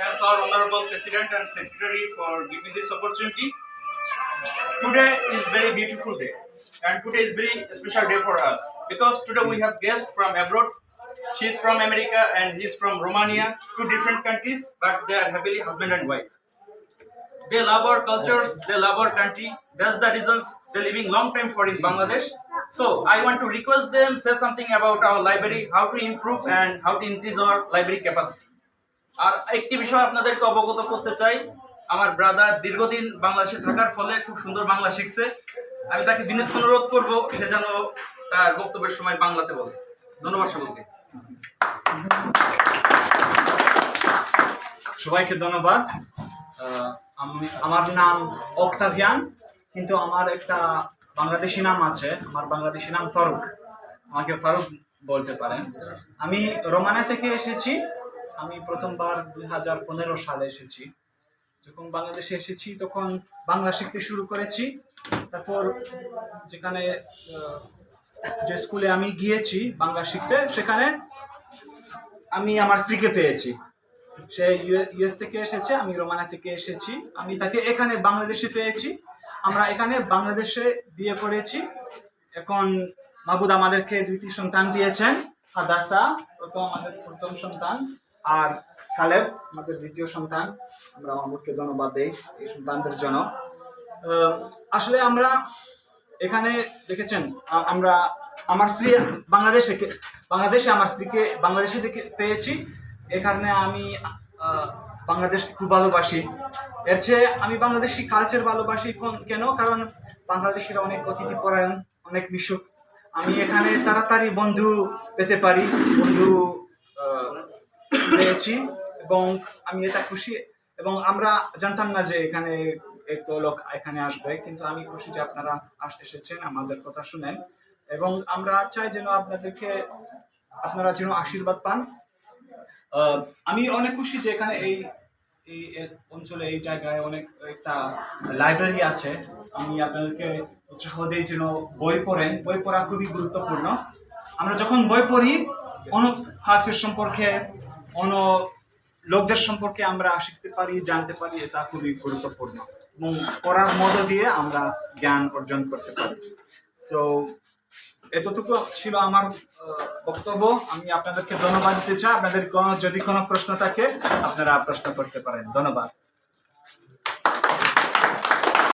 thanks our honorable president and secretary for giving this opportunity. Today is very beautiful day, and today is very special day for us because today we have guests from abroad. She is from America and he is from Romania, two different countries, but they are happily husband and wife. They love our cultures, they love our country. That's the reasons they're living long time for in Bangladesh. So I want to request them say something about our library, how to improve and how to increase our library capacity. আর একটি বিষয় আপনাদেরকে অবগত করতে চাই। আমার brother দীর্ঘদিন বাংলাদেশে থাকার ফলে খুব সুন্দর বাংলা শিখছে। আমি তাকে বিনীত অনুরোধ করব, সে যেন তার বক্তব্যের সময় বাংলাতে বলে। ধন্যবাদ সকলকে। সবাইকে ধন্যবাদ। আমি, আমার নাম অক্টাভিয়ান, কিন্তু আমার একটা বাংলাদেশি নাম আছে। আমার বাংলাদেশি নাম ফারুক। আমাকে ফারুক বলতে পারেন। আমি রোমানা থেকে এসেছি। আমি প্রথমবার দুই হাজার পনেরো সালে এসেছি। যখন বাংলাদেশে এসেছি, তখন বাংলা শিখতে শুরু করেছি। তারপর যেখানে যে স্কুলে আমি গিয়েছি বাংলা শিখতে, সেখানে আমি আমার স্ত্রীকে পেয়েছি। সে ইউএস থেকে এসেছে, আমি রোমানা থেকে এসেছি। আমি তাকে এখানে বাংলাদেশে পেয়েছি। আমরা এখানে বাংলাদেশে বিয়ে করেছি। এখন মাহবুদ আমাদেরকে দুইটি সন্তান দিয়েছেন, হাদাসা প্রথম আমাদের প্রথম সন্তান। আর কালেব আমাদের দ্বিতীয় সন্তান আমরা মাহবুদকে ধন্যবাদ দেই এই সন্তানদের জন্য। আসলে আমরা এখানে দেখেছেন আমরা আমার স্ত্রী বাংলাদেশে বাংলাদেশে আমার স্ত্রীকে বাংলাদেশে থেকে পেয়েছি। এ কারণে আমি আহ, বাংলাদেশকে খুব ভালোবাসি। এর চেয়ে আমি বাংলাদেশি কালচার ভালোবাসি কোন- কারণ বাংলাদেশিরা অনেক অতিথি পরায়ণ অনেক মিশুক। আমি এখানে তাড়াতাড়ি বন্ধু পেতে পারি বন্ধু পেয়েছি এবং আমি এটা খুশি এবং আমরা জানতাম না যে এখানে এত লোক এখানে আসবে, কিন্তু আমি খুশি যে আপনারা এসেছেন, আমাদের কথা শুনেন এবং আমরা চাই যেন আপনাদেরকে, আপনারা যেন আশীর্বাদ পান। আমি অনেক খুশি যে এখানে এই এই অঞ্চলে, এই জায়গায় অনেক একটা লাইব্রেরি আছে। আমি আপনাদেরকে উৎসাহ দিই যেন বই পড়েন। বই পড়া খুবই গুরুত্বপূর্ণ। আমরা যখন বই পড়ি অন্য কালচার সম্পর্কে অন্য লোকদের সম্পর্কে আমরা শিখতে পারি, জানতে পারি, এটা খুবই গুরুত্বপূর্ণ এবং পড়ার মধ্য দিয়ে আমরা জ্ঞান অর্জন করতে পারি। সো এতটুকু ছিল আমার বক্তব্য। আমি আপনাদেরকে ধন্যবাদ দিতে চাই। আপনাদের কোনো, যদি কোনো প্রশ্ন থাকে, আপনারা প্রশ্ন করতে পারেন। ধন্যবাদ।